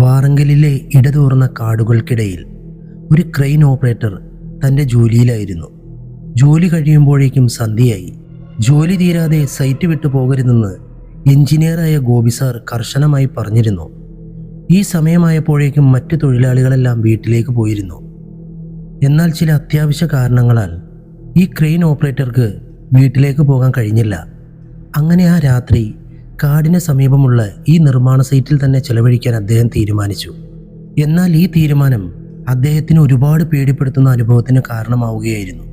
വാറങ്കലിലെ ഇടതൂർന്ന കാടുകൾക്കിടയിൽ ഒരു crane operator തന്റെ ജോലിയിലായിരുന്നു. ജോലി കഴിയുമ്പോഴേക്കും സന്ധ്യയായി. ജോലി തീരാതെ സൈറ്റ് വിട്ടു പോകരുതെന്ന് എഞ്ചിനീയറായ ഗോപി സാർ കർശനമായി പറഞ്ഞിരുന്നു. ഈ സമയമായപ്പോഴേക്കും മറ്റു തൊഴിലാളികളെല്ലാം വീട്ടിലേക്ക് പോയിരുന്നു. എന്നാൽ ചില അത്യാവശ്യ കാരണങ്ങളാൽ ഈ ക്രെയിൻ ഓപ്പറേറ്റർക്ക് വീട്ടിലേക്ക് പോകാൻ കഴിഞ്ഞില്ല. അങ്ങനെ ആ രാത്രി കാടിന് സമീപമുള്ള ഈ നിർമ്മാണ സൈറ്റിൽ തന്നെ ചെലവഴിക്കാൻ അദ്ദേഹം തീരുമാനിച്ചു. എന്നാൽ ഈ തീരുമാനം അദ്ദേഹത്തിന് ഒരുപാട് പേടിപ്പെടുത്തുന്ന അനുഭവത്തിന് കാരണമാവുകയായിരുന്നു.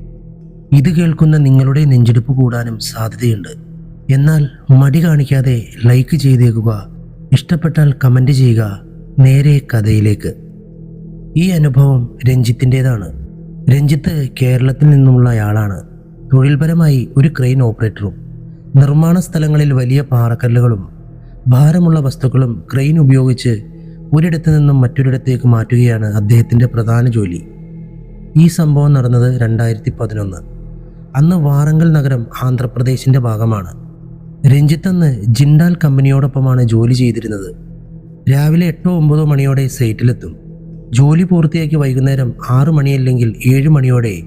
ഇത് കേൾക്കുന്ന നിങ്ങളുടെ നെഞ്ചെടുപ്പ് കൂടാനും സാധ്യതയുണ്ട്. എന്നാൽ മടി കാണിക്കാതെ ലൈക്ക് ചെയ്തേക്കുക ഇഷ്ടപ്പെട്ടാൽ കമന്റ് ചെയ്യുക നേരെ കഥയിലേക്ക്. ഈ അനുഭവം രഞ്ജിത്തിന്റെതാണ് രഞ്ജിത്ത് കേരളത്തിൽ നിന്നുമുള്ള ആളാണ്. തൊഴിൽപരമായി ഒരു ക്രെയിൻ ഓപ്പറേറ്ററും നിർമ്മാണ സ്ഥലങ്ങളിൽ വലിയ പാറക്കല്ലുകളും ഭാരമുള്ള വസ്തുക്കളും ക്രെയിൻ ഉപയോഗിച്ച് ഒരിടത്തു നിന്നും മറ്റൊരിടത്തേക്ക് മാറ്റുകയാണ് അദ്ദേഹത്തിന്റെ പ്രധാന ജോലി. ഈ സംഭവം നടന്നത് രണ്ടായിരത്തി പതിനൊന്ന് അന്ന് വാറങ്കൽ നഗരം ആന്ധ്രാപ്രദേശിന്റെ ഭാഗമാണ്. രഞ്ജിത്ത് അന്ന് ജിൻഡാൽ കമ്പനിയോടൊപ്പമാണ് ജോലി ചെയ്തിരുന്നത്. രാവിലെ എട്ടോ ഒമ്പതോ മണിയോടെ സൈറ്റിലെത്തും. ജോലി പൂർത്തിയാക്കി വൈകുന്നേരം ആറു മണിയല്ലെങ്കിൽ ഏഴ് മണിയോടെ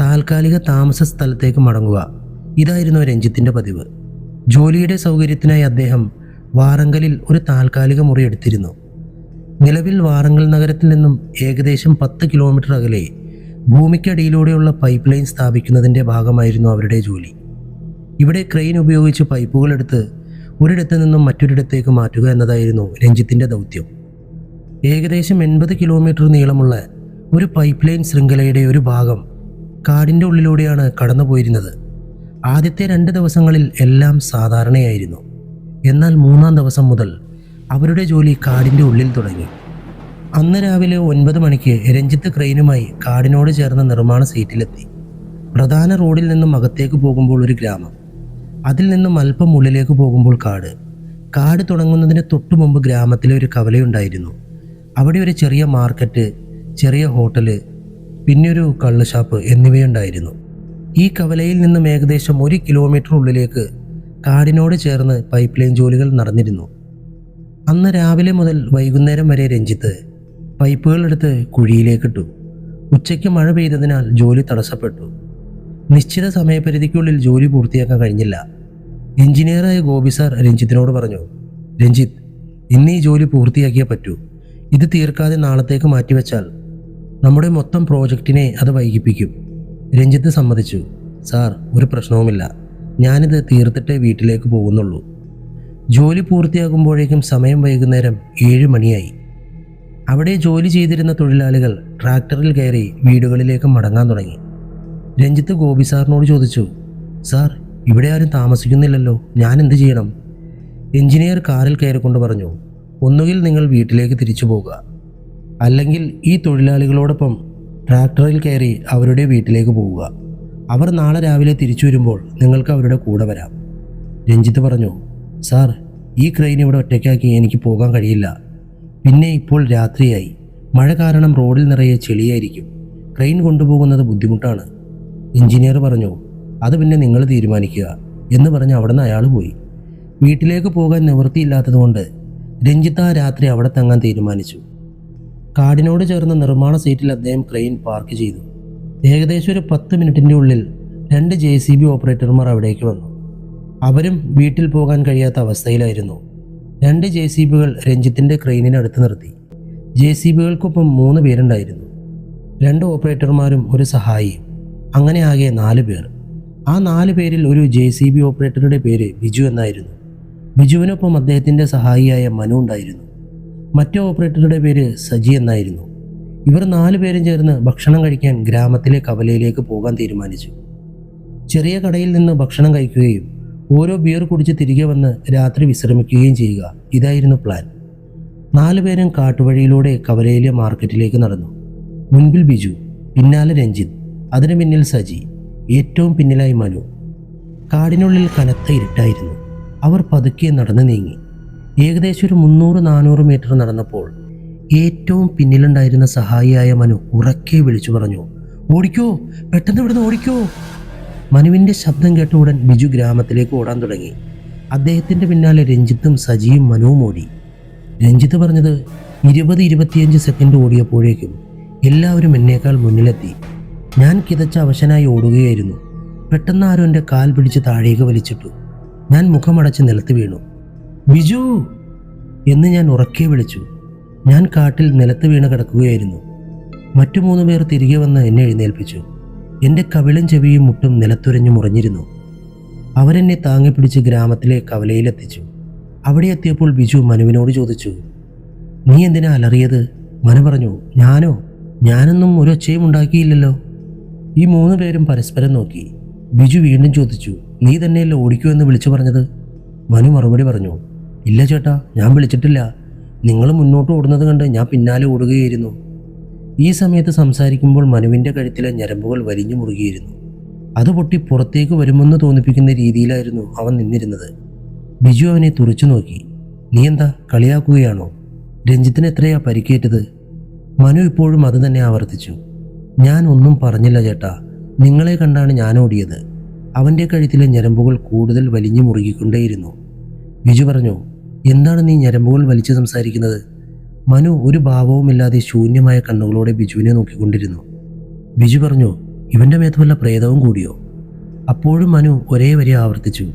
താൽക്കാലിക താമസ സ്ഥലത്തേക്ക് മടങ്ങുക. ഇതായിരുന്നു രഞ്ജിത്തിന്റെ പതിവ്. ജോലിയുടെ സൗകര്യത്തിനായി അദ്ദേഹം വാറങ്കലിൽ ഒരു താൽക്കാലിക മുറി എടുത്തിരുന്നു. നിലവിൽ വാറങ്കൽ നഗരത്തിൽ നിന്നും ഏകദേശം പത്ത് കിലോമീറ്റർ അകലെ ഭൂമിക്കടിയിലൂടെയുള്ള പൈപ്പ് ലൈൻ സ്ഥാപിക്കുന്നതിന്റെ ഭാഗമായിരുന്നു അവരുടെ ജോലി. ഇവിടെ ക്രെയിൻ ഉപയോഗിച്ച് പൈപ്പുകൾ എടുത്ത് ഒരിടത്തു നിന്നും മറ്റൊരിടത്തേക്ക് മാറ്റുക എന്നതായിരുന്നു രഞ്ജിത്തിന്റെ ദൗത്യം. ഏകദേശം എൺപത് കിലോമീറ്റർ നീളമുള്ള ഒരു പൈപ്പ് ലൈൻ ശൃംഖലയുടെ ഒരു ഭാഗം കാടിന്റെ ഉള്ളിലൂടെയാണ് കടന്നുപോയിരുന്നത്. ആദ്യത്തെ രണ്ട് ദിവസങ്ങളിൽ എല്ലാം സാധാരണയായിരുന്നു. എന്നാൽ മൂന്നാം ദിവസം മുതൽ അവരുടെ ജോലി കാടിന്റെ ഉള്ളിൽ തുടങ്ങി. അന്ന് രാവിലെ ഒൻപത് മണിക്ക് രഞ്ജിത്ത് ക്രെയിനുമായി കാടിനോട് ചേർന്ന നിർമ്മാണ സൈറ്റിലെത്തി. പ്രധാന റോഡിൽ നിന്നും അകത്തേക്ക് പോകുമ്പോൾ ഒരു ഗ്രാമം. അതിൽ നിന്നും അല്പം ഉള്ളിലേക്ക് പോകുമ്പോൾ കാട്. കാട് തുടങ്ങുന്നതിന് തൊട്ടു മുമ്പ് ഗ്രാമത്തിലെ ഒരു കവലയുണ്ടായിരുന്നു. അവിടെ ഒരു ചെറിയ മാർക്കറ്റ് ചെറിയ ഹോട്ടൽ പിന്നെ ഒരു കള്ള് ഷാപ്പ് എന്നിവയുണ്ടായിരുന്നു. ഈ കവലയിൽ നിന്നും ഏകദേശം ഒരു കിലോമീറ്റർ ഉള്ളിലേക്ക് കാടിനോട് ചേർന്ന് പൈപ്പ് ലൈൻ ജോലികൾ നടന്നിരുന്നു. അന്ന് രാവിലെ മുതൽ വൈകുന്നേരം വരെ രഞ്ജിത്ത് പൈപ്പുകൾ എടുത്ത് കുഴിയിലേക്കിട്ടു. ഉച്ചയ്ക്ക് മഴ പെയ്തതിനാൽ ജോലി തടസ്സപ്പെട്ടു. നിശ്ചിത സമയപരിധിക്കുള്ളിൽ ജോലി പൂർത്തിയാക്കാൻ കഴിഞ്ഞില്ല. എഞ്ചിനീയറായ ഗോപി സാർ രഞ്ജിത്തിനോട് പറഞ്ഞു രഞ്ജിത്ത് ഇന്ന് ഈ ജോലി പൂർത്തിയാക്കിയേ പറ്റൂ. ഇത് തീർക്കാതെ നാളത്തേക്ക് മാറ്റിവെച്ചാൽ നമ്മുടെ മൊത്തം പ്രോജക്റ്റിനെ അത് വൈകിപ്പിക്കും. രഞ്ജിത്ത് സമ്മതിച്ചു. സാർ ഒരു പ്രശ്നവുമില്ല. ഞാനിത് തീർത്തിട്ടേ വീട്ടിലേക്ക് പോകുന്നുള്ളൂ. ജോലി പൂർത്തിയാകുമ്പോഴേക്കും സമയം വൈകുന്നേരം ഏഴ് മണിയായി. അവിടെ ജോലി ചെയ്തിരുന്ന തൊഴിലാളികൾ ട്രാക്ടറിൽ കയറി വീടുകളിലേക്ക് മടങ്ങാൻ തുടങ്ങി. രഞ്ജിത്ത് ഗോപി സാറിനോട് ചോദിച്ചു സാർ ഇവിടെ ആരും താമസിക്കുന്നില്ലല്ലോ. ഞാൻ എന്ത് ചെയ്യണം? എഞ്ചിനീയർ കാറിൽ കയറിക്കൊണ്ട് പറഞ്ഞു ഒന്നുകിൽ നിങ്ങൾ വീട്ടിലേക്ക് തിരിച്ചു പോകുക അല്ലെങ്കിൽ ഈ തൊഴിലാളികളോടൊപ്പം ട്രാക്ടറിൽ കയറി അവരുടെ വീട്ടിലേക്ക് പോവുക. അവർ നാളെ രാവിലെ തിരിച്ചു വരുമ്പോൾ നിങ്ങൾക്ക് അവരുടെ കൂടെ വരാം. രഞ്ജിത്ത് പറഞ്ഞു സാർ ഈ ക്രെയിൻ ഇവിടെ ഒറ്റയ്ക്കാക്കി എനിക്ക് പോകാൻ കഴിയില്ല. പിന്നെ ഇപ്പോൾ രാത്രിയായി. മഴ കാരണം റോഡിൽ നിറയെ ചെളിയായിരിക്കും. ക്രെയിൻ കൊണ്ടുപോകുന്നത് ബുദ്ധിമുട്ടാണ്. എഞ്ചിനീയർ പറഞ്ഞു അത് പിന്നെ നിങ്ങൾ തീരുമാനിക്കുക എന്ന് പറഞ്ഞ് അവിടെ നിന്ന് അയാൾ പോയി. വീട്ടിലേക്ക് പോകാൻ നിവൃത്തിയില്ലാത്തതുകൊണ്ട് രഞ്ജിത്ത് ആ രാത്രി അവിടെ തങ്ങാൻ തീരുമാനിച്ചു. കാടിനോട് ചേർന്ന നിർമ്മാണ സൈറ്റിൽ അദ്ദേഹം ക്രെയിൻ പാർക്ക് ചെയ്തു. ഏകദേശം ഒരു പത്ത് മിനിറ്റിന്റെ ഉള്ളിൽ രണ്ട് ജെ സി ബി ഓപ്പറേറ്റർമാർ അവിടേക്ക് വന്നു. അവരും വീട്ടിൽ പോകാൻ കഴിയാത്ത അവസ്ഥയിലായിരുന്നു. രണ്ട് ജെ സി ബികൾ രഞ്ജിത്തിന്റെ ക്രെയിനിനടുത്ത് നിർത്തി. ജെ സി ബികൾക്കൊപ്പം മൂന്ന് പേരുണ്ടായിരുന്നു. രണ്ട് ഓപ്പറേറ്റർമാരും ഒരു സഹായിയും അങ്ങനെ ആകെ നാല് പേർ. ആ നാല് പേരിൽ ഒരു ജെ സി ബി ഓപ്പറേറ്ററുടെ പേര് ബിജു എന്നായിരുന്നു. ബിജുവിനൊപ്പം അദ്ദേഹത്തിന്റെ സഹായിയായ മനു ഉണ്ടായിരുന്നു. മറ്റേ ഓപ്പറേറ്ററുടെ പേര് സജി എന്നായിരുന്നു. ഇവർ നാലു പേരും ചേർന്ന് ഭക്ഷണം കഴിക്കാൻ ഗ്രാമത്തിലെ കവലയിലേക്ക് പോകാൻ തീരുമാനിച്ചു. ചെറിയ കടയിൽ നിന്ന് ഭക്ഷണം കഴിക്കുകയും ഓരോ ബിയർ കുടിച്ച് തിരികെ വന്ന് രാത്രി വിശ്രമിക്കുകയും ചെയ്യുക ഇതായിരുന്നു പ്ലാൻ നാലു പേരും കാട്ടുവഴിയിലൂടെ കവലയിലെ മാർക്കറ്റിലേക്ക് നടന്നു. മുൻപിൽ ബിജു പിന്നാലെ രഞ്ജിത്ത് അതിനു പിന്നിൽ സജി ഏറ്റവും പിന്നിലായി മനു. കാടിനുള്ളിൽ കനത്ത ഇരുട്ടായിരുന്നു. അവർ പതുക്കെ നടന്നു നീങ്ങി. ഏകദേശം ഒരു മുന്നൂറ് നാനൂറ് മീറ്റർ നടന്നപ്പോൾ ഏറ്റവും പിന്നിലുണ്ടായിരുന്ന സഹായിയായ മനു ഉറക്കെ വിളിച്ചു പറഞ്ഞു ഓടിക്കോ പെട്ടെന്ന് ഇവിടുന്ന് ഓടിക്കോ. മനുവിന്റെ ശബ്ദം കേട്ട ഉടൻ ബിജു ഗ്രാമത്തിലേക്ക് ഓടാൻ തുടങ്ങി. അദ്ദേഹത്തിന്റെ പിന്നാലെ രഞ്ജിത്തും സജിയും മനുവും ഓടി. രഞ്ജിത്ത് പറഞ്ഞത് ഇരുപത് ഇരുപത്തിയഞ്ച് സെക്കൻഡ് ഓടിയപ്പോഴേക്കും എല്ലാവരും എന്നേക്കാൾ മുന്നിലെത്തി. ഞാൻ കിതച്ച അവശനായി ഓടുകയായിരുന്നു. പെട്ടെന്ന് ആരും എന്റെ കാൽ പിടിച്ച് താഴേക്ക് വലിച്ചിട്ടു. ഞാൻ മുഖമടച്ച് നിലത്ത് വീണു. ബിജു എന്ന് ഞാൻ ഉറക്കെ വിളിച്ചു. ഞാൻ കാട്ടിൽ നിലത്ത് വീണ് കിടക്കുകയായിരുന്നു. മറ്റു മൂന്ന് പേർ തിരികെ വന്ന് എന്നെ എഴുന്നേൽപ്പിച്ചു. എന്റെ കവിളും ചെവിയും മുട്ടും നിലത്തുരഞ്ഞു മുറിഞ്ഞിരുന്നു. അവരെന്നെ താങ്ങിപ്പിടിച്ച് ഗ്രാമത്തിലെ കവലയിലെത്തിച്ചു. അവിടെ എത്തിയപ്പോൾ ബിജു മനുവിനോട് ചോദിച്ചു നീ എന്തിനാ അലറിയത്? മനു പറഞ്ഞു ഞാനോ? ഞാനൊന്നും ഒരു ഒച്ചയും ഉണ്ടാക്കിയില്ലല്ലോ. ഈ മൂന്ന് പേരും പരസ്പരം നോക്കി. ബിജു വീണ്ടും ചോദിച്ചു നീ തന്നെയല്ലേ ഓടിക്കൂ എന്ന് വിളിച്ചു പറഞ്ഞത്? മനു മറുപടി പറഞ്ഞു ഇല്ല ചേട്ടാ ഞാൻ വിളിച്ചിട്ടില്ല. നിങ്ങൾ മുന്നോട്ട് ഓടുന്നത് കണ്ട് ഞാൻ പിന്നാലെ ഓടുകയായിരുന്നു. ഈ സമയത്ത് സംസാരിക്കുമ്പോൾ മനുവിന്റെ കഴുത്തിലെ ഞരമ്പുകൾ വലിഞ്ഞു മുറുകിയിരുന്നു. അത് പൊട്ടി പുറത്തേക്ക് വരുമെന്ന് തോന്നിപ്പിക്കുന്ന രീതിയിലായിരുന്നു അവൻ നിന്നിരുന്നത്. ബിജു അവനെ തുറച്ചു നോക്കി. നീ എന്താ കളിയാക്കുകയാണോ? രഞ്ജിത്തിന് എത്രയാ പരിക്കേറ്റത്? മനു ഇപ്പോഴും അത് തന്നെ ആവർത്തിച്ചു. ഞാൻ ഒന്നും പറഞ്ഞില്ല ചേട്ടാ. നിങ്ങളെ കണ്ടാണ് ഞാൻ ഓടിയത്. അവന്റെ കഴുത്തിലെ ഞരമ്പുകൾ കൂടുതൽ വലിഞ്ഞു മുറുകിക്കൊണ്ടേയിരുന്നു. ബിജു പറഞ്ഞു എന്താണ് നീ ഞരമ്പുകൾ വലിച്ചു സംസാരിക്കുന്നത്? മനു ഒരു ഭാവവുമില്ലാതെ ശൂന്യമായ കണ്ണുകളോടെ ബിജുവിനെ നോക്കിക്കൊണ്ടിരുന്നു. ബിജു പറഞ്ഞു ഇവന്റെ മേത്ത് വല്ല പ്രേതവും കൂടിയോ? അപ്പോഴും മനു ഒരേ വരെ ആവർത്തിച്ചു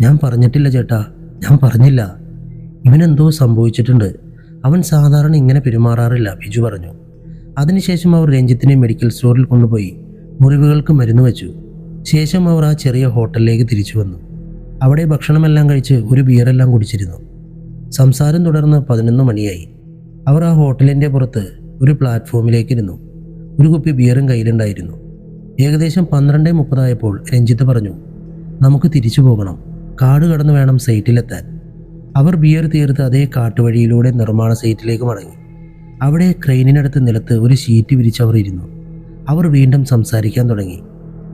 ഞാൻ പറഞ്ഞിട്ടില്ല ചേട്ടാ ഞാൻ പറഞ്ഞില്ല. ഇവനെന്തോ സംഭവിച്ചിട്ടുണ്ട്. അവൻ സാധാരണ ഇങ്ങനെ പെരുമാറാറില്ല ബിജു പറഞ്ഞു. അതിനുശേഷം അവർ രഞ്ജിത്തിനെ മെഡിക്കൽ സ്റ്റോറിൽ കൊണ്ടുപോയി മുറിവുകൾക്ക് മരുന്ന് വെച്ചു. ശേഷം അവർ ആ ചെറിയ ഹോട്ടലിലേക്ക് തിരിച്ചു വന്നു. അവിടെ ഭക്ഷണമെല്ലാം കഴിച്ച് ഒരു ബിയറെല്ലാം കുടിച്ചിരുന്നു. സംസാരം തുടർന്ന് പതിനൊന്ന് മണിയായി. അവർ ആ ഹോട്ടലിന്റെ പുറത്ത് ഒരു പ്ലാറ്റ്ഫോമിലേക്കിരുന്നു. ഒരു കുപ്പി ബിയറും കയ്യിലുണ്ടായിരുന്നു. ഏകദേശം പന്ത്രണ്ട് മുപ്പതായപ്പോൾ രഞ്ജിത്ത് പറഞ്ഞു നമുക്ക് തിരിച്ചു പോകണം. കാട് കടന്ന് വേണം സൈറ്റിലെത്താൻ. അവർ ബിയർ തീർത്ത് അതേ കാട്ടുവഴിയിലൂടെ നിർമ്മാണ സൈറ്റിലേക്ക് മടങ്ങി. അവിടെ ക്രെയിനിനടുത്ത് നിലത്ത് ഒരു ഷീറ്റ് വിരിച്ചവർ ഇരുന്നു. അവർ വീണ്ടും സംസാരിക്കാൻ തുടങ്ങി.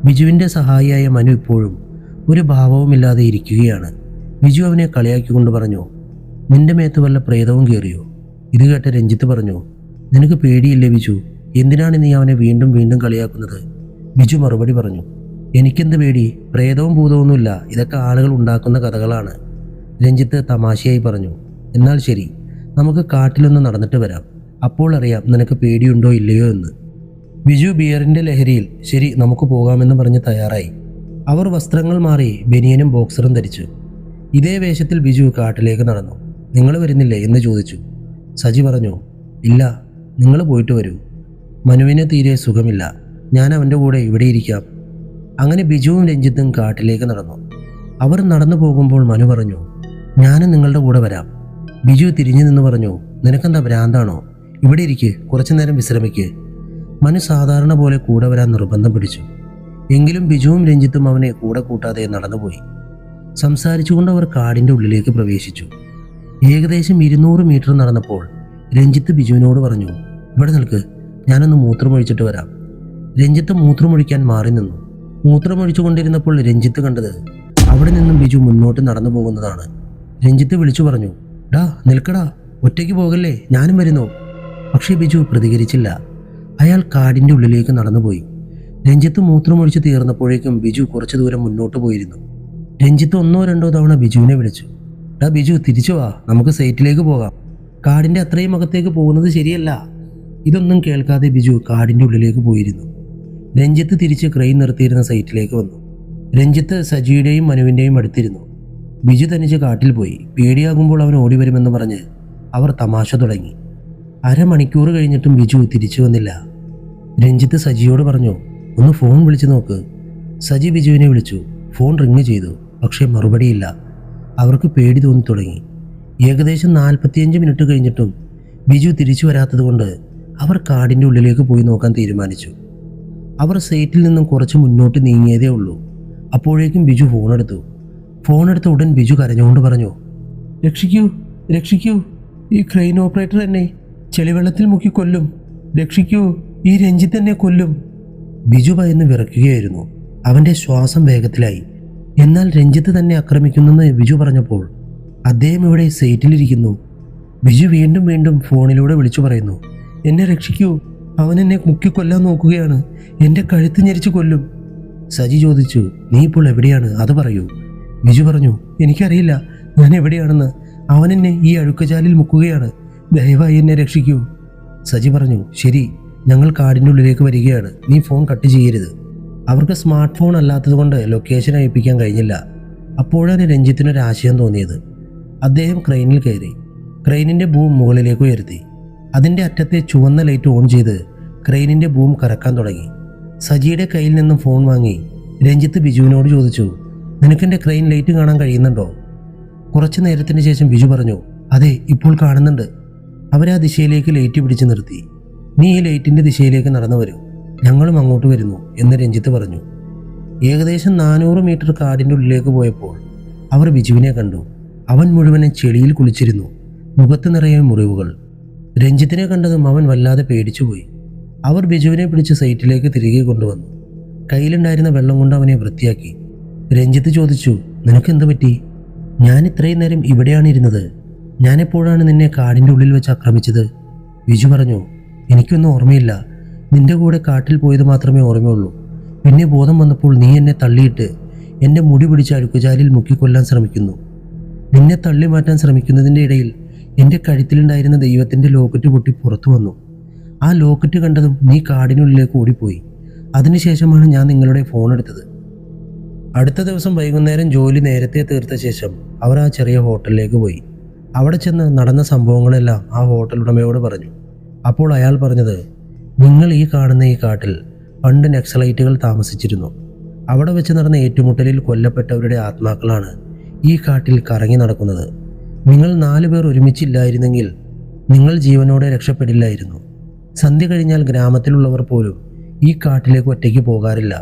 ബിജുവിന്റെ സഹായിയായ മനു ഇപ്പോഴും ഒരു ഭാവവുമില്ലാതെ ഇരിക്കുകയാണ്. ബിജു അവനെ കളിയാക്കിക്കൊണ്ട് പറഞ്ഞു നിന്റെ മേത്ത് വല്ല പ്രേതവും കയറിയോ ഇത് കേട്ട രഞ്ജിത്ത് പറഞ്ഞു നിനക്ക് പേടിയില്ലേ ബിജു? എന്തിനാണ് നീ അവനെ വീണ്ടും വീണ്ടും കളിയാക്കുന്നത്? ബിജു മറുപടി പറഞ്ഞു എനിക്കെന്ത് പേടി? പ്രേതവും ഭൂതവുമൊന്നുമില്ല. ഇതൊക്കെ ആളുകൾ ഉണ്ടാക്കുന്ന കഥകളാണ്. രഞ്ജിത്ത് തമാശയായി പറഞ്ഞു എന്നാൽ ശരി നമുക്ക് കാട്ടിലൊന്ന് നടന്നിട്ട് വരാം. അപ്പോൾ അറിയാം നിനക്ക് പേടിയുണ്ടോ ഇല്ലയോ എന്ന്. ബിജു ബിയറിന്റെ ലഹരിയിൽ ശരി നമുക്ക് പോകാമെന്ന് പറഞ്ഞ് തയ്യാറായി. അവർ വസ്ത്രങ്ങൾ മാറി ബനിയനും ബോക്സറും ധരിച്ചു. ഇതേ വേഷത്തിൽ ബിജു കാട്ടിലേക്ക് നടന്നു. നിങ്ങൾ വരുന്നില്ലേ എന്ന് ചോദിച്ചു. സജി പറഞ്ഞു ഇല്ല നിങ്ങൾ പോയിട്ട് വരൂ. മനുവിന് തീരെ സുഖമില്ല. ഞാൻ അവന്റെ കൂടെ ഇവിടെ ഇരിക്കാം. അങ്ങനെ ബിജുവും രഞ്ജിത്തും കാട്ടിലേക്ക് നടന്നു. അവർ നടന്നു പോകുമ്പോൾ മനു പറഞ്ഞു ഞാനും നിങ്ങളുടെ കൂടെ വരാം. ബിജു തിരിഞ്ഞു നിന്ന് പറഞ്ഞു നിനക്കെന്താ ഭ്രാന്താണോ? ഇവിടെ ഇരിക്ക് കുറച്ചു നേരം വിശ്രമിക്ക്. മനു സാധാരണ പോലെ കൂടെ വരാൻ നിർബന്ധം പിടിച്ചു. എങ്കിലും ബിജുവും രഞ്ജിത്തും അവനെ കൂടെ കൂട്ടാതെ നടന്നുപോയി. സംസാരിച്ചുകൊണ്ട് അവർ കാടിന്റെ ഉള്ളിലേക്ക് പ്രവേശിച്ചു. ഏകദേശം ഇരുന്നൂറ് മീറ്റർ നടന്നപ്പോൾ രഞ്ജിത്ത് ബിജുവിനോട് പറഞ്ഞു ഇവിടെ നിൽക്ക് ഞാനൊന്ന് മൂത്രമൊഴിച്ചിട്ട് വരാം. രഞ്ജിത്ത് മൂത്രമൊഴിക്കാൻ മാറി നിന്നു. മൂത്രമൊഴിച്ചുകൊണ്ടിരുന്നപ്പോൾ രഞ്ജിത്ത് കണ്ടത് അവിടെ നിന്നും ബിജു മുന്നോട്ട് നടന്നു പോകുന്നതാണ്. രഞ്ജിത്ത് വിളിച്ചു പറഞ്ഞു ഡാ നിൽക്കടാ ഒറ്റയ്ക്ക് പോകല്ലേ ഞാനും വരുന്നു. പക്ഷേ ബിജു പ്രതികരിച്ചില്ല. അയാൾ കാടിന്റെ ഉള്ളിലേക്ക് നടന്നുപോയി. രഞ്ജിത്ത് മൂത്രമൊഴിച്ച് തീർന്നപ്പോഴേക്കും ബിജു കുറച്ചു ദൂരം മുന്നോട്ട് പോയിരുന്നു. രഞ്ജിത്ത് ഒന്നോ രണ്ടോ തവണ ബിജുവിനെ വിളിച്ചു. ഡാ ബിജു തിരിച്ചു വാ. നമുക്ക് സൈറ്റിലേക്ക് പോകാം. കാടിന്റെ അത്രയും അകത്തേക്ക് പോകുന്നത് ശരിയല്ല. ഇതൊന്നും കേൾക്കാതെ ബിജു കാടിന്റെ ഉള്ളിലേക്ക് പോയിരുന്നു. രഞ്ജിത്ത് തിരിച്ച് ക്രെയിൻ നിർത്തിയിരുന്ന സൈറ്റിലേക്ക് വന്നു. രഞ്ജിത്ത് സജിയുടെയും മനുവിന്റെയും അടുത്തിരുന്നു. ബിജു തനിച്ച് കാട്ടിൽ പോയി. പേടിയാകുമ്പോൾ അവൻ ഓടി വരുമെന്ന് പറഞ്ഞ് അവർ തമാശ തുടങ്ങി. അരമണിക്കൂർ കഴിഞ്ഞിട്ടും ബിജു തിരിച്ചു വന്നില്ല. രഞ്ജിത്ത് സജിയോട് പറഞ്ഞു ഒന്ന് ഫോൺ വിളിച്ചു നോക്ക്. സജി ബിജുവിനെ വിളിച്ചു. ഫോൺ റിങ് ചെയ്തു. പക്ഷേ മറുപടിയില്ല. അവർക്ക് പേടി തോന്നി തുടങ്ങി. ഏകദേശം നാൽപ്പത്തിയഞ്ച് മിനിറ്റ് കഴിഞ്ഞിട്ടും ബിജു തിരിച്ചു വരാത്തതുകൊണ്ട് അവർ കാടിന്റെ ഉള്ളിലേക്ക് പോയി നോക്കാൻ തീരുമാനിച്ചു. അവർ സൈറ്റിൽ നിന്നും കുറച്ച് മുന്നോട്ട് നീങ്ങിയതേ ഉള്ളൂ. അപ്പോഴേക്കും ബിജു ഫോണെടുത്തു ഫോൺ എടുത്ത ഉടൻ ബിജു കരഞ്ഞുകൊണ്ട് പറഞ്ഞു രക്ഷിക്കൂ രക്ഷിക്കൂ. ഈ ക്രെയിൻ ഓപ്പറേറ്റർ എന്നെ ചെളിവെള്ളത്തിൽ മുക്കി കൊല്ലും. രക്ഷിക്കൂ ഈ രഞ്ജിത്ത് തന്നെ കൊല്ലും. ബിജു ഭയന്ന് വിറയ്ക്കുകയായിരുന്നു. അവന്റെ ശ്വാസം വേഗത്തിലായി. എന്നാൽ രഞ്ജിത്ത് തന്നെ ആക്രമിക്കുന്നെന്ന് ബിജു പറഞ്ഞപ്പോൾ അദ്ദേഹം ഇവിടെ സൈറ്റിലിരിക്കുന്നു. ബിജു വീണ്ടും വീണ്ടും ഫോണിലൂടെ വിളിച്ചു പറയുന്നു എന്നെ രക്ഷിക്കൂ. അവൻ എന്നെ മുക്കിക്കൊല്ലാൻ നോക്കുകയാണ്. എന്റെ കഴുത്ത് ഞെരിച്ച് കൊല്ലും. സജി ചോദിച്ചു നീ ഇപ്പോൾ എവിടെയാണ്? അത് പറയൂ. ബിജു പറഞ്ഞു എനിക്കറിയില്ല. ഞാൻ എവിടെയാണെന്ന്. അവൻ എന്നെ ഈ അഴുക്കുചാലിൽ മുക്കുകയാണ്. ദയവായി എന്നെ രക്ഷിക്കൂ. സജി പറഞ്ഞു ശരി. ഞങ്ങൾ കാടിന്റെ ഉള്ളിലേക്ക് വരികയാണ്. നീ ഫോൺ കട്ട് ചെയ്യരുത്. അവർക്ക് സ്മാർട്ട് ഫോൺ അല്ലാത്തതുകൊണ്ട് ലൊക്കേഷൻ അയപ്പിക്കാൻ കഴിഞ്ഞില്ല. അപ്പോഴാണ് രഞ്ജിത്തിനൊരു ആശയം തോന്നിയത്. അദ്ദേഹം ക്രെയിനിൽ കയറി. ക്രെയിനിന്റെ ബൂം മുകളിലേക്ക് ഉയർത്തി. അതിന്റെ അറ്റത്തെ ചുവന്ന ലൈറ്റ് ഓൺ ചെയ്ത് ക്രെയിനിന്റെ ബൂം കറക്കാൻ തുടങ്ങി. സജിയുടെ കയ്യിൽ നിന്നും ഫോൺ വാങ്ങി. രഞ്ജിത്ത് ബിജുവിനോട് ചോദിച്ചു നിനക്കെന്റെ ക്രെയിൻ ലൈറ്റ് കാണാൻ കഴിയുന്നുണ്ടോ? കുറച്ചു നേരത്തിന് ശേഷം ബിജു പറഞ്ഞു അതെ ഇപ്പോൾ കാണുന്നുണ്ട്. അവരാ ദിശയിലേക്ക് ലൈറ്റ് പിടിച്ചു നിർത്തി. നീ ഈ ലൈറ്റിന്റെ ദിശയിലേക്ക് നടന്നു വരൂ. ഞങ്ങളും അങ്ങോട്ട് വരുന്നു എന്ന് രഞ്ജിത്ത് പറഞ്ഞു. ഏകദേശം നാനൂറ് മീറ്റർ കാടിന്റെ ഉള്ളിലേക്ക് പോയപ്പോൾ അവർ ബിജുവിനെ കണ്ടു. അവൻ മുഴുവനെ ചെളിയിൽ കുളിച്ചിരുന്നു. മുഖത്ത് നിറയെ മുറിവുകൾ. രഞ്ജിത്തിനെ കണ്ടതും അവൻ വല്ലാതെ പേടിച്ചുപോയി. അവർ ബിജുവിനെ പിടിച്ച് സൈറ്റിലേക്ക് തിരികെ കൊണ്ടുവന്നു. കയ്യിലുണ്ടായിരുന്ന വെള്ളം കൊണ്ട് അവനെ വൃത്തിയാക്കി. രഞ്ജിത്ത് ചോദിച്ചു നിനക്കെന്ത് പറ്റി? ഞാൻ ഇത്രയും നേരം ഇവിടെയാണ് ഇരുന്നത്. ഞാനെപ്പോഴാണ് നിന്നെ കാടിന്റെ ഉള്ളിൽ വെച്ച് ആക്രമിച്ചത്? ബിജു പറഞ്ഞു എനിക്കൊന്നും ഓർമ്മയില്ല. നിന്റെ കൂടെ കാട്ടിൽ പോയത് മാത്രമേ ഓർമ്മയുള്ളൂ. പിന്നെ ബോധം വന്നപ്പോൾ നീ എന്നെ തള്ളിയിട്ട് എന്റെ മുടി പിടിച്ച് അഴുക്കുചാലിൽ മുക്കിക്കൊല്ലാൻ ശ്രമിക്കുന്നു. നിന്നെ തള്ളി മാറ്റാൻ ശ്രമിക്കുന്നതിന്റെ ഇടയിൽ എന്റെ കഴുത്തിലുണ്ടായിരുന്ന ദൈവത്തിന്റെ ലോക്കറ്റ് പൊട്ടി പുറത്തു വന്നു. ആ ലോക്കറ്റ് കണ്ടതും നീ കാടിനുള്ളിലേക്ക് ഓടിപ്പോയി. അതിനുശേഷമാണ് ഞാൻ നിങ്ങളുടെ ഫോൺ എടുത്തത്. അടുത്ത ദിവസം വൈകുന്നേരം ജോലി നേരത്തെ തീർത്ത ശേഷം അവർ ആ ചെറിയ ഹോട്ടലിലേക്ക് പോയി. അവിടെ ചെന്ന് നടന്ന സംഭവങ്ങളെല്ലാം ആ ഹോട്ടൽ ഉടമയോട് പറഞ്ഞു. അപ്പോൾ അയാൾ പറഞ്ഞത് നിങ്ങൾ ഈ കാണുന്ന ഈ കാട്ടിൽ പണ്ട് നക്സലൈറ്റുകൾ താമസിച്ചിരുന്നു. അവിടെ വെച്ച് നടന്ന ഏറ്റുമുട്ടലിൽ കൊല്ലപ്പെട്ടവരുടെ ആത്മാക്കളാണ് ഈ കാട്ടിൽ കറങ്ങി നടക്കുന്നത്. നിങ്ങൾ നാലു പേർ ഒരുമിച്ചില്ലായിരുന്നെങ്കിൽ നിങ്ങൾ ജീവനോടെ രക്ഷപ്പെടില്ലായിരുന്നു. സന്ധ്യ കഴിഞ്ഞാൽ ഗ്രാമത്തിലുള്ളവർ പോലും ഈ കാട്ടിലേക്ക് ഒറ്റയ്ക്ക് പോകാറില്ല.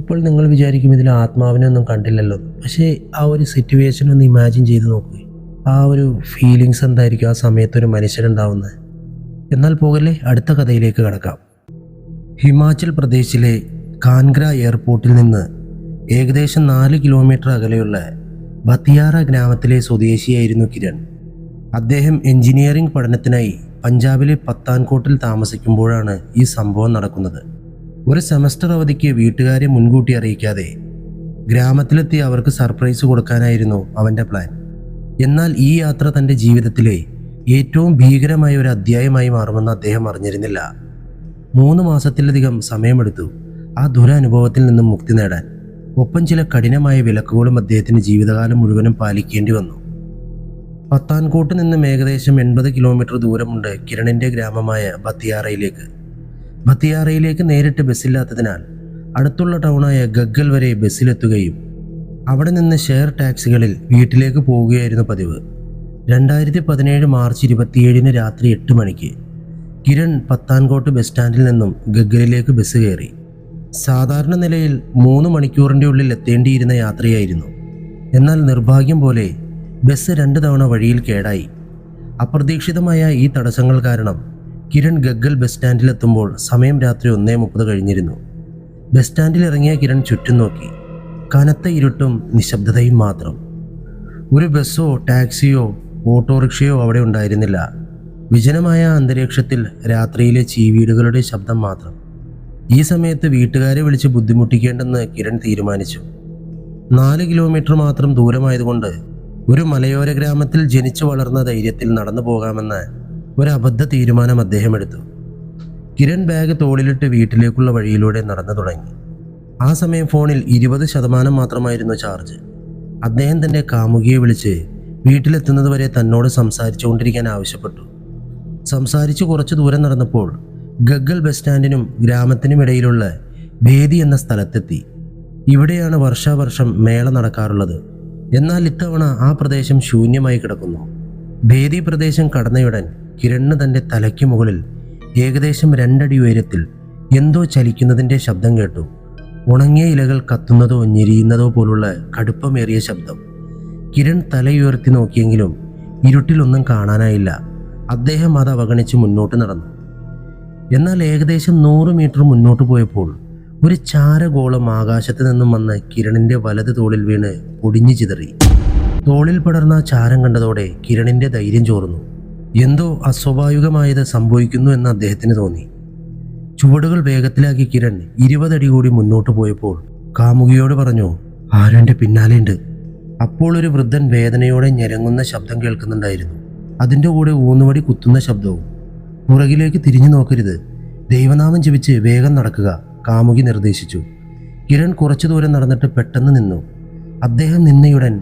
ഇപ്പോൾ നിങ്ങൾ വിചാരിക്കും ഇതിൽ ആത്മാവിനെ ഒന്നും കണ്ടില്ലല്ലോ. പക്ഷേ ആ ഒരു സിറ്റുവേഷൻ ഒന്ന് ഇമാജിൻ ചെയ്ത് നോക്കുക ആ ഒരു ഫീലിങ്സ് എന്തായിരിക്കും? ആ സമയത്ത് ഒരു മനുഷ്യനുണ്ടാവുന്നത് എന്നാൽ പോകല്ലേ അടുത്ത കഥയിലേക്ക് കടക്കാം. ഹിമാചൽ പ്രദേശിലെ കാൻഗ്ര എയർപോർട്ടിൽ നിന്ന് ഏകദേശം നാല് കിലോമീറ്റർ അകലെയുള്ള ബത്തിയാറ ഗ്രാമത്തിലെ സ്വദേശിയായിരുന്നു കിരൺ. അദ്ദേഹം എഞ്ചിനീയറിംഗ് പഠനത്തിനായി പഞ്ചാബിലെ പത്താൻകോട്ടിൽ താമസിക്കുമ്പോഴാണ് ഈ സംഭവം നടക്കുന്നത്. ഒരു സെമസ്റ്റർ അവധിക്ക് വീട്ടുകാരെ മുൻകൂട്ടി അറിയിക്കാതെ ഗ്രാമത്തിലെത്തി അവർക്ക് സർപ്രൈസ് കൊടുക്കാനായിരുന്നു അവന്റെ പ്ലാൻ. എന്നാൽ ഈ യാത്ര തന്റെ ജീവിതത്തിലെ ഏറ്റവും ഭീകരമായ ഒരു അധ്യായമായി മാറുമെന്ന് അദ്ദേഹം അറിഞ്ഞിരുന്നില്ല. മൂന്ന് മാസത്തിലധികം സമയമെടുത്തു ആ ദുരനുഭവത്തിൽ നിന്നും മുക്തി നേടാൻ. ഒപ്പം ചില കഠിനമായ വിലക്കുകളും അദ്ദേഹത്തിന് ജീവിതകാലം മുഴുവനും പാലിക്കേണ്ടി വന്നു. പത്താൻകോട്ട് നിന്നും ഏകദേശം എൺപത് കിലോമീറ്റർ ദൂരമുണ്ട് കിരണിന്റെ ഗ്രാമമായ ബത്തിയാറയിലേക്ക്. ബത്തിയാറയിലേക്ക് നേരിട്ട് ബസ്സില്ലാത്തതിനാൽ അടുത്തുള്ള ടൗണായ ഗഗ്ഗൽ വരെ ബസ്സിലെത്തുകയും അവിടെ നിന്ന് ഷെയർ ടാക്സികളിൽ വീട്ടിലേക്ക് പോവുകയായിരുന്നു പതിവ്. രണ്ടായിരത്തി പതിനേഴ് മാർച്ച് ഇരുപത്തിയേഴിന് രാത്രി എട്ട് മണിക്ക് കിരൺ പത്താൻകോട്ട് ബസ് സ്റ്റാൻഡിൽ നിന്നും ഗഗ്ഗലിലേക്ക് ബസ് കയറി. സാധാരണ നിലയിൽ മൂന്ന് മണിക്കൂറിന്റെ ഉള്ളിൽ എത്തേണ്ടിയിരുന്ന യാത്രയായിരുന്നു. എന്നാൽ നിർഭാഗ്യം പോലെ ബസ് രണ്ട് തവണ വഴിയിൽ കേടായി. അപ്രതീക്ഷിതമായ ഈ തടസ്സങ്ങൾ കാരണം കിരൺ ഗഗ്ഗൽ ബസ് സ്റ്റാൻഡിലെത്തുമ്പോൾ സമയം രാത്രി ഒന്നേ മുപ്പത് കഴിഞ്ഞിരുന്നു. ബസ് സ്റ്റാൻഡിൽ ഇറങ്ങിയ കിരൺ ചുറ്റും നോക്കി. കനത്ത ഇരുട്ടും നിശബ്ദതയും മാത്രം. ഒരു ബസ്സോ ടാക്സിയോ ഓട്ടോറിക്ഷയോ അവിടെ ഉണ്ടായിരുന്നില്ല. വിജനമായ അന്തരീക്ഷത്തിൽ രാത്രിയിലെ ചീവീടുകളുടെ ശബ്ദം മാത്രം. ഈ സമയത്ത് വീട്ടുകാരെ വിളിച്ച് ബുദ്ധിമുട്ടിക്കേണ്ടെന്ന് കിരൺ തീരുമാനിച്ചു. നാല് കിലോമീറ്റർ മാത്രം ദൂരമായതുകൊണ്ട് ഒരു മലയോര ഗ്രാമത്തിൽ ജനിച്ചു വളർന്ന ധൈര്യത്തിൽ നടന്നു പോകാമെന്ന് ഒരു അബദ്ധ തീരുമാനം അദ്ദേഹം എടുത്തു. കിരൺ ബാഗ് തോളിലിട്ട് വീട്ടിലേക്കുള്ള വഴിയിലൂടെ നടന്നു തുടങ്ങി. ആ സമയം ഫോണിൽ ഇരുപത് ശതമാനം മാത്രമായിരുന്നു ചാർജ് അദ്ദേഹം തന്റെ കാമുകിയെ വിളിച്ച് വീട്ടിലെത്തുന്നതുവരെ തന്നോട് സംസാരിച്ചുകൊണ്ടിരിക്കാൻ ആവശ്യപ്പെട്ടു. സംസാരിച്ച് കുറച്ച് ദൂരം നടന്നപ്പോൾ ഗഗ്ഗൽ ബസ് സ്റ്റാൻഡിനും ഗ്രാമത്തിനും ഇടയിലുള്ള ഭേദി എന്ന സ്ഥലത്തെത്തി. ഇവിടെയാണ് വർഷാവർഷം മേള നടക്കാറുള്ളത്. എന്നാൽ ഇത്തവണ ആ പ്രദേശം ശൂന്യമായി കിടക്കുന്നു. ഭേദി പ്രദേശം കടന്നയുടൻ കിരണ് തന്റെ തലയ്ക്ക് മുകളിൽ ഏകദേശം രണ്ടടി ഉയരത്തിൽ എന്തോ ചലിക്കുന്നതിന്റെ ശബ്ദം കേട്ടു. ഉണങ്ങിയ ഇലകൾ കത്തുന്നതോ ഞെരിയുന്നതോ പോലുള്ള കടുപ്പമേറിയ ശബ്ദം. കിരൺ തലയുയർത്തി നോക്കിയെങ്കിലും ഇരുട്ടിലൊന്നും കാണാനായില്ല. അദ്ദേഹം അത് അവഗണിച്ച് മുന്നോട്ട് നടന്നു. എന്നാൽ ഏകദേശം നൂറ് മീറ്റർ മുന്നോട്ട് പോയപ്പോൾ ഒരു ചാരഗോളം ആകാശത്ത് നിന്നും വന്ന് കിരണിന്റെ വലത് തോളിൽ വീണ് പൊടിഞ്ഞു ചിതറി. തോളിൽ പടർന്ന ചാരം കണ്ടതോടെ കിരണിന്റെ ധൈര്യം ചോർന്നു. എന്തോ അസ്വാഭാവികമായത് സംഭവിക്കുന്നു എന്ന് അദ്ദേഹത്തിന് തോന്നി. ചുവടുകൾ വേഗത്തിലാക്കി കിരൺ ഇരുപതടി കൂടി മുന്നോട്ട് പോയപ്പോൾ കാമുകിയോട് പറഞ്ഞു ആരോ എന്റെ പിന്നാലെയുണ്ട്? അപ്പോൾ ഒരു വൃദ്ധൻ വേദനയോടെ ഞെരങ്ങുന്ന ശബ്ദം കേൾക്കുന്നുണ്ടായിരുന്നു. അതിന്റെ കൂടെ ഊന്നുവടി കുത്തുന്ന ശബ്ദവും. പുറകിലേക്ക് തിരിഞ്ഞു നോക്കരുത്. ദൈവനാമം ജപിച്ച് വേഗം നടക്കുക കാമുകി നിർദ്ദേശിച്ചു. കിരൺ കുറച്ചു ദൂരം നടന്നിട്ട് പെട്ടെന്ന് നിന്നു. അദ്ദേഹം നിന്നയുടൻ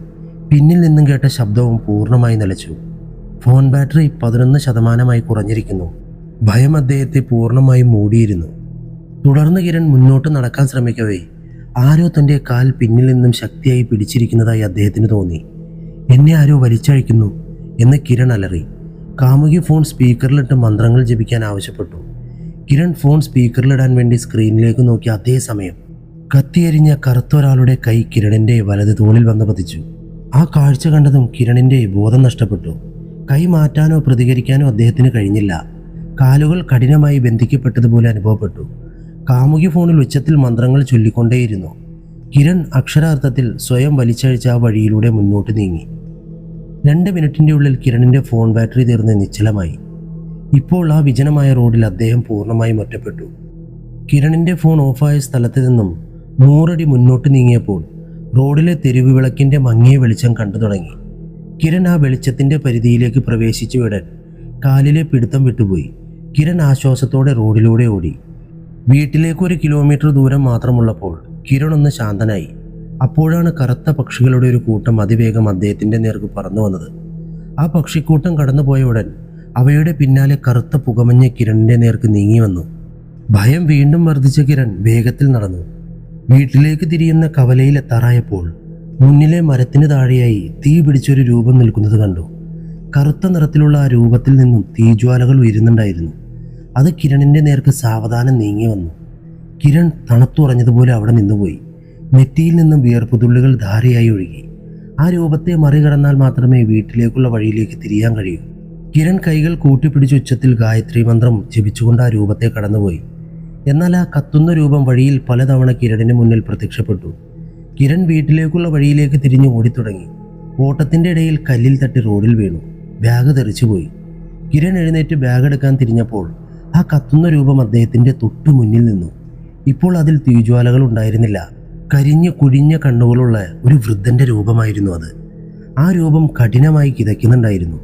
പിന്നിൽ നിന്നും കേട്ട ശബ്ദവും പൂർണമായി നിലച്ചു. ഫോൺ ബാറ്ററി പതിനൊന്ന് ശതമാനമായി കുറഞ്ഞിരിക്കുന്നു. ഭയം അദ്ദേഹത്തെ പൂർണമായും മൂടിയിരുന്നു. തുടർന്ന് കിരൺ മുന്നോട്ട് നടക്കാൻ ശ്രമിക്കവേ ആരോ തന്റെ കാൽ പിന്നിൽ നിന്നും ശക്തിയായി പിടിച്ചിരിക്കുന്നതായി അദ്ദേഹത്തിന് തോന്നി. എന്നെ ആരോ വലിച്ചഴിക്കുന്നു എന്ന് കിരൺ അലറി. കാമുകി ഫോൺ സ്പീക്കറിലിട്ട് മന്ത്രങ്ങൾ ജപിക്കാൻ ആവശ്യപ്പെട്ടു. കിരൺ ഫോൺ സ്പീക്കറിലിടാൻ വേണ്ടി സ്ക്രീനിലേക്ക് നോക്കി അതേ സമയം കത്തിയെരിഞ്ഞ കറുത്തൊരാളുടെ കൈ കിരണിന്റെ വലത് തോളിൽ വന്ന് പതിച്ചു. ആ കാഴ്ച കണ്ടതും കിരണിന്റെ ബോധം നഷ്ടപ്പെട്ടു. കൈ മാറ്റാനോ പ്രതികരിക്കാനോ അദ്ദേഹത്തിന് കഴിഞ്ഞില്ല. കാലുകൾ കഠിനമായി ബന്ധിക്കപ്പെട്ടതുപോലെ അനുഭവപ്പെട്ടു. കാമുകി ഫോണിൽ ഉച്ചത്തിൽ മന്ത്രങ്ങൾ ചൊല്ലിക്കൊണ്ടേയിരുന്നു. കിരൺ അക്ഷരാർത്ഥത്തിൽ സ്വയം വലിച്ചഴിച്ച ആ വഴിയിലൂടെ മുന്നോട്ട് നീങ്ങി. രണ്ട് മിനിറ്റിന്റെ ഉള്ളിൽ കിരണിന്റെ ഫോൺ ബാറ്ററി തീർന്ന് നിശ്ചലമായി. ഇപ്പോൾ ആ വിജനമായ റോഡിൽ അദ്ദേഹം പൂർണമായും ഒറ്റപ്പെട്ടു. കിരണിന്റെ ഫോൺ ഓഫായ സ്ഥലത്ത് നിന്നും നൂറടി മുന്നോട്ട് നീങ്ങിയപ്പോൾ റോഡിലെ തെരുവ് വിളക്കിന്റെ മങ്ങിയ വെളിച്ചം കണ്ടു തുടങ്ങി. കിരൺ ആ വെളിച്ചത്തിന്റെ പരിധിയിലേക്ക് പ്രവേശിച്ചു വിടാൻ കാലിലെ പിടുത്തം വിട്ടുപോയി. കിരൺ ആശ്വാസത്തോടെ റോഡിലൂടെ ഓടി. വീട്ടിലേക്ക് ഒരു കിലോമീറ്റർ ദൂരം മാത്രമുള്ളപ്പോൾ കിരൺ ഒന്ന് ശാന്തനായി. അപ്പോഴാണ് കറുത്ത പക്ഷികളുടെ ഒരു കൂട്ടം അതിവേഗം അദ്ദേഹത്തിന്റെ നേർക്ക് പറന്നു വന്നത്. ആ പക്ഷിക്കൂട്ടം കടന്നുപോയ ഉടൻ അവയുടെ പിന്നാലെ കറുത്ത പുകമഞ്ഞ കിരണിന്റെ നേർക്ക് നീങ്ങി വന്നു. ഭയം വീണ്ടും വർദ്ധിച്ച കിരൺ വേഗത്തിൽ നടന്നു. വീട്ടിലേക്ക് തിരിയുന്ന കവലയിലെത്താറായപ്പോൾ മുന്നിലെ മരത്തിന് താഴെയായി തീ പിടിച്ചൊരു രൂപം നിൽക്കുന്നത് കണ്ടു. കറുത്ത നിറത്തിലുള്ള ആ രൂപത്തിൽ നിന്നും തീജ്വാലകൾ ഉയരുന്നുണ്ടായിരുന്നു. അത് കിരണിന്റെ നേർക്ക് സാവധാനം നീങ്ങി വന്നു. കിരൺ തണുത്തുറഞ്ഞതുപോലെ അവിടെ നിന്നുപോയി. നെറ്റിയിൽ നിന്നും വിയർപ്പുതുള്ളികൾ ധാരയായി ഒഴുകി. ആ രൂപത്തെ മറികടന്നാൽ മാത്രമേ വീട്ടിലേക്കുള്ള വഴിയിലേക്ക് തിരിയാൻ കഴിയൂ. കിരൺ കൈകൾ കൂട്ടിപ്പിടിച്ച ഉച്ചത്തിൽ ഗായത്രി മന്ത്രം ജപിച്ചുകൊണ്ട് ആ രൂപത്തെ കടന്നുപോയി. എന്നാൽ ആ കത്തുന്ന രൂപം വഴിയിൽ പലതവണ കിരണിന് മുന്നിൽ പ്രത്യക്ഷപ്പെട്ടു. കിരൺ വീട്ടിലേക്കുള്ള വഴിയിലേക്ക് തിരിഞ്ഞു ഓടിത്തുടങ്ങി. ഓട്ടത്തിന്റെ ഇടയിൽ കല്ലിൽ തട്ടി റോഡിൽ വീണു. ബാഗ് തെറിച്ചുപോയി. കിരൺ എഴുന്നേറ്റ് ബാഗ് എടുക്കാൻ തിരിഞ്ഞപ്പോൾ ആ കത്തുന്ന രൂപം അദ്ദേഹത്തിന്റെ തൊട്ടു മുന്നിൽ നിന്നു. ഇപ്പോൾ അതിൽ തീജ്വാലകൾ ഉണ്ടായിരുന്നില്ല. കരിഞ്ഞ കുഴിഞ്ഞ കണ്ണുകളുള്ള ഒരു വൃദ്ധന്റെ രൂപമായിരുന്നു അത്. ആ രൂപം കഠിനമായി കിതയ്ക്കുന്നുണ്ടായിരുന്നു.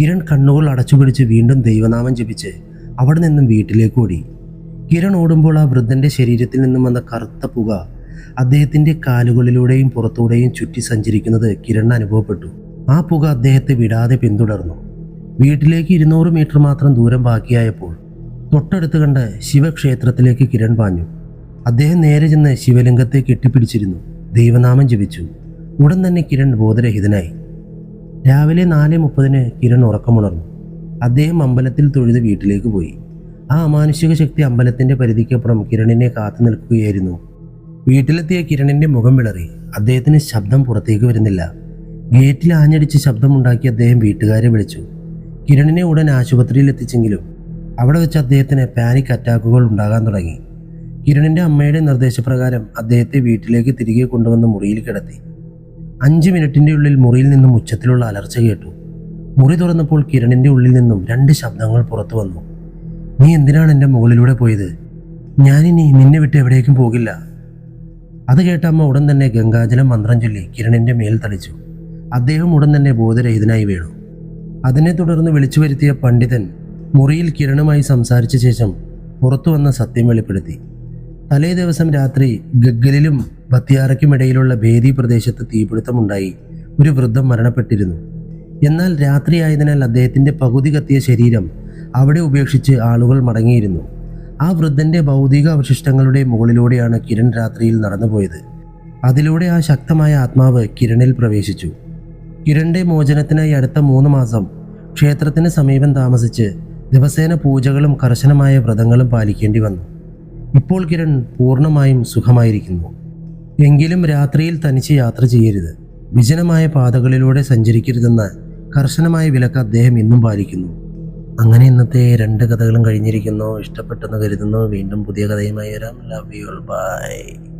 കിരൺ കണ്ണുകൾ അടച്ചുപിടിച്ച് വീണ്ടും ദൈവനാമം ജപിച്ച് അവിടെ നിന്നും വീട്ടിലേക്ക് ഓടി. കിരൺ ഓടുമ്പോൾ ആ വൃദ്ധന്റെ ശരീരത്തിൽ നിന്നും വന്ന കറുത്ത പുക അദ്ദേഹത്തിന്റെ കാലുകളിലൂടെയും പുറത്തൂടെയും ചുറ്റി സഞ്ചരിക്കുന്നത് കിരൺ അനുഭവപ്പെട്ടു. ആ പുക അദ്ദേഹത്തെ വിടാതെ പിന്തുടർന്നു. വീട്ടിലേക്ക് ഇരുന്നൂറ് മീറ്റർ മാത്രം ദൂരം ബാക്കിയായപ്പോൾ തൊട്ടടുത്ത് കണ്ട ശിവക്ഷേത്രത്തിലേക്ക് കിരൺ പാഞ്ഞു. അദ്ദേഹം നേരെ ചെന്ന് ശിവലിംഗത്തെ കെട്ടിപ്പിടിച്ചിരുന്നു. ദൈവനാമം ജപിച്ചു. ഉടൻ തന്നെ കിരൺ ബോധരഹിതനായി. രാവിലെ നാല് മുപ്പതിന് കിരൺ ഉറക്കമുണർന്നു. അദ്ദേഹം അമ്പലത്തിൽ തൊഴുത് വീട്ടിലേക്ക് പോയി. ആ അമാനുഷിക ശക്തി അമ്പലത്തിന്റെ പരിധിക്കപ്പുറം കിരണിനെ കാത്തു നിൽക്കുകയായിരുന്നു. വീട്ടിലെത്തിയ കിരണിന്റെ മുഖം വിളറി. അദ്ദേഹത്തിന് ശബ്ദം പുറത്തേക്ക് വരുന്നില്ല. ഗേറ്റിൽ ആഞ്ഞടിച്ച് ശബ്ദമുണ്ടാക്കി അദ്ദേഹം വീട്ടുകാരെ വിളിച്ചു. കിരണിനെ ഉടൻ ആശുപത്രിയിൽ എത്തിച്ചെങ്കിലും അവിടെ വെച്ച് അദ്ദേഹത്തിന് പാനിക് അറ്റാക്കുകൾ ഉണ്ടാകാൻ തുടങ്ങി. കിരണിന്റെ അമ്മയുടെ നിർദ്ദേശപ്രകാരം അദ്ദേഹത്തെ വീട്ടിലേക്ക് തിരികെ കൊണ്ടുവന്ന് മുറിയിൽ കിടത്തി. അഞ്ച് മിനിറ്റിന്റെ ഉള്ളിൽ മുറിയിൽ നിന്നും ഉച്ചത്തിലുള്ള അലർച്ച കേട്ടു. മുറി തുറന്നപ്പോൾ കിരണിന്റെ ഉള്ളിൽ നിന്നും രണ്ട് ശബ്ദങ്ങൾ പുറത്തു വന്നു. നീ എന്തിനാണ് എന്റെ മുകളിലൂടെ പോയത്? ഞാനിനി നിന്നെ വിട്ട് എവിടേക്കും പോകില്ല. അത് കേട്ട അമ്മ ഉടൻ തന്നെ ഗംഗാജലം മന്ത്രം ചൊല്ലി കിരണിന്റെ മേൽ തളിച്ചു. അദ്ദേഹം ഉടൻ തന്നെ ബോധരഹിതനായി വീണു. അതിനെ തുടർന്ന് വിളിച്ചു വരുത്തിയ പണ്ഡിതൻ മുറിയിൽ കിരണുമായി സംസാരിച്ച ശേഷം പുറത്തു വന്ന സത്യം വെളിപ്പെടുത്തി. തലേ ദിവസം രാത്രി ഗഗ്ഗലിലും ബത്തിയാറയ്ക്കുമിടയിലുള്ള ഭേദി പ്രദേശത്ത് തീപിടുത്തമുണ്ടായി ഒരു വൃദ്ധം മരണപ്പെട്ടിരുന്നു. എന്നാൽ രാത്രിയായതിനാൽ അദ്ദേഹത്തിന്റെ പകുതി കത്തിയ ശരീരം അവിടെ ഉപേക്ഷിച്ച് ആളുകൾ മടങ്ങിയിരുന്നു. ആ വൃദ്ധന്റെ ഭൗതിക അവശിഷ്ടങ്ങളുടെ മുകളിലൂടെയാണ് കിരൺ രാത്രിയിൽ നടന്നുപോയത്. അതിലൂടെ ആ ശക്തമായ ആത്മാവ് കിരണിൽ പ്രവേശിച്ചു. കിരണിന്റെ മോചനത്തിനായി അടുത്ത മൂന്ന് മാസം ക്ഷേത്രത്തിന് സമീപം താമസിച്ച് ദിവസേന പൂജകളും കർശനമായ വ്രതങ്ങളും പാലിക്കേണ്ടി വന്നു. ഇപ്പോൾ കിരൺ പൂർണമായും സുഖമായിരിക്കുന്നു. എങ്കിലും രാത്രിയിൽ തനിച്ച് യാത്ര ചെയ്യരുത്. വിജനമായ പാതകളിലൂടെ സഞ്ചരിക്കരുതെന്ന കർശനമായ വിലക്ക് അദ്ദേഹം ഇന്നും പാലിക്കുന്നു. അങ്ങനെ ഇന്നത്തെ രണ്ട് കഥകളും കഴിഞ്ഞിരിക്കുന്നു. ഇഷ്ടപ്പെട്ടെന്ന് കരുതുന്നു. വീണ്ടും പുതിയ കഥയുമായി വരാം. Love you by